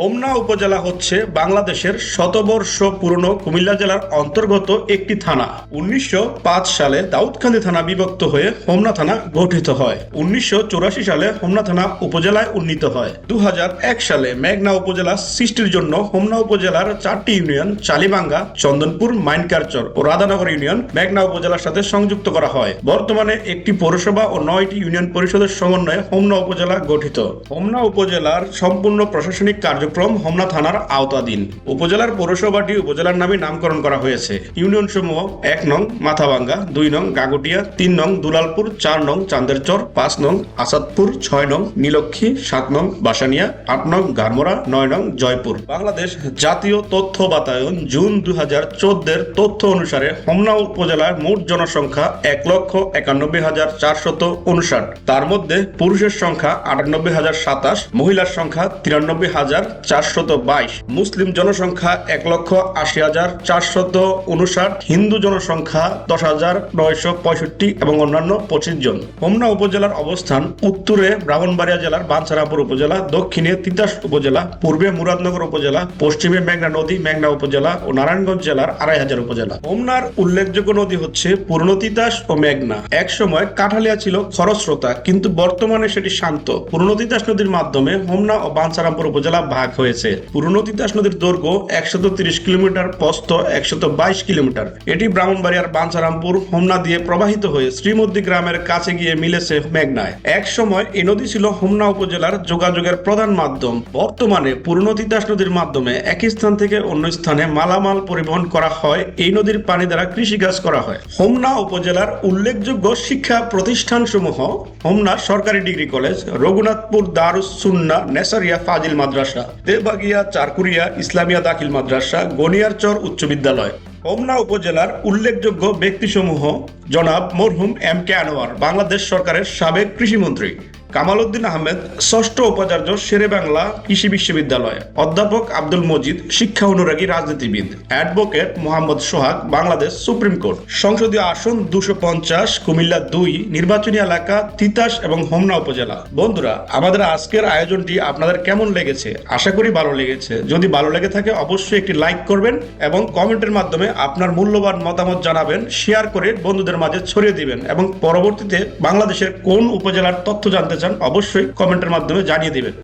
হোমনা উপজেলা হচ্ছে বাংলাদেশের শতবর্ষ পুরনো কুমিল্লা জেলার অন্তর্গত একটি থানা। উনিশশো পাঁচ সালে দাউদকান্দি থানা বিভক্ত হয়ে হোমনা থানা গঠিত হয়। উনিশশো চুরাশি সালে হোমনা থানা উপজেলায় উন্নীত হয়। দু হাজার এক সালে মেঘনা উপজেলা সৃষ্টির জন্য হোমনা উপজেলার চারটি ইউনিয়ন চালিবাঙ্গা চন্দনপুর, মাইনকারচর ও রাধানগর ইউনিয়ন মেঘনা উপজেলার সাথে সংযুক্ত করা হয়। বর্তমানে একটি পৌরসভা ও নয়টি ইউনিয়ন পরিষদের সমন্বয়ে হোমনা উপজেলা গঠিত। হোমনা উপজেলার সম্পূর্ণ প্রশাসনিক কার্যক্রম হোমনা থানার আওতাধীন। উপজেলার পৌরসভাটি উপজেলার নামে নামকরণ করা হয়েছে। ইউনিয়ন সমূহ এক নং মাথাভাঙ্গা, দুই নং গাগুটিয়া, তিন নং দুলালপুর, চার নং চান্দেরচর, পাঁচ নং আসাদপুর, ছয় নং নীলক্ষী, সাত নং বাসানিয়া, আট নং গারমোড়া, নয় নং জয়পুর। বাংলাদেশ জাতীয় তথ্য বাতায়ন জুন দুই হাজার চোদ্দের তথ্য অনুসারে হোমনা উপজেলার মোট জনসংখ্যা এক লক্ষ একানব্বই হাজার চারশত উনষাট। তার মধ্যে পুরুষের সংখ্যা আটানব্বই হাজার সাতাশ, মহিলার সংখ্যা তিরানব্বই হাজার চারশত বাইশ। মুসলিম জনসংখ্যা এক লক্ষ আশি হাজার চারশত উনষাট। হিন্দু জনসংখ্যা দশ হাজার নয়শো পঁয়ষট্টি এবং অন্যান্য পঁচিশ জন। হোমনা উপজেলার অবস্থান উত্তরে ব্রাহ্মণবাড়িয়া জেলার বাঞ্ছারাপুর উপজেলা, দক্ষিণে তিতাস উপজেলা, পূর্বে মুরাদনগর উপজেলা, পশ্চিমে মেঘনা নদী, মেঘনা উপজেলা ও নারায়ণগঞ্জ জেলার আড়াই হাজার উপজেলা। হোমনার উল্লেখযোগ্য নদী হচ্ছে পুরনো তিতাস ও মেঘনা। এক সময় কাঠালিয়া ছিল খরস্রোতা, কিন্তু বর্তমানে সেটি শান্ত। পুরনো তিতাস নদীর মাধ্যমে হোমনা ও বাঞ্ছারামপুর উপজেলা ভাগ হয়েছে। পুরনো তিতাস নদীর দৈর্ঘ্য একশত তিরিশ কিলোমিটার, প্রস্থ একশত বাইশ কিলোমিটার। এটি ব্রাহ্মণবাড়িয়ার বাঞ্ছারামপুর, হোমনা দিয়ে প্রবাহিত হয়ে শ্রীমদ্দি গ্রামের কাছে গিয়ে মিলেছে মেঘনায়। এক সময় এই নদী ছিল হোমনা উপজেলার যোগাযোগের প্রধান মাধ্যম। বর্তমানে পুরনো তিতাস নদীর মাধ্যমে এক স্থান থেকে অন্য স্থানে মালামাল পরিবহন করা হয়, এই নদীর পানি দ্বারা কৃষিকাজ করা হয়। হোমনা উপজেলার উল্লেখযোগ্য শিক্ষা প্রতিষ্ঠানসমূহ হোমনা সরকারি ডিগ্রি কলেজ, রঘুনাথপুর দারুস সুন্না, নেসারিয়া ফাজিল মাদ্রাসা। দেবাগিয়া চারকুরিয়া ইসলামিয়া দাখিল মাদ্রাসা, গনিয়ারচর উচ্চ বিদ্যালয়। হোমনা উপজেলার উল্লেখযোগ্য ব্যক্তিসমূহ জনাব মরহুম এম কে আনোয়ার, বাংলাদেশ সরকারের সাবেক কৃষিমন্ত্রী। কামাল উদ্দিন আহমেদ, ষষ্ঠ উপাচার্য শেরে বাংলা কৃষি বিশ্ববিদ্যালয়। অধ্যাপক আব্দুল মজিদ, শিক্ষা অনুরাগী রাজনীতিবিদ। Advocate Mohammad Sohag, Bangladesh supreme court. সংসদীয় আসন দুশো পঞ্চাশ, কুমিল্লা দুই, নির্বাচনী এলাকা তিতাস এবং হোমনা উপজেলা। বন্ধুরা, আমাদের আজকের আয়োজনটি আপনাদের কেমন লেগেছে? আশা করি ভালো লেগেছে। যদি ভালো লেগে থাকে, অবশ্যই একটি লাইক করবেন এবং কমেন্টের মাধ্যমে আপনার মূল্যবান মতামত জানাবেন। শেয়ার করে বন্ধুদের মাঝে ছড়িয়ে দিবেন এবং পরবর্তীতে বাংলাদেশের কোন উপজেলার তথ্য জানতে চান অবশ্যই কমেন্টের মাধ্যমে জানিয়ে দিবেন।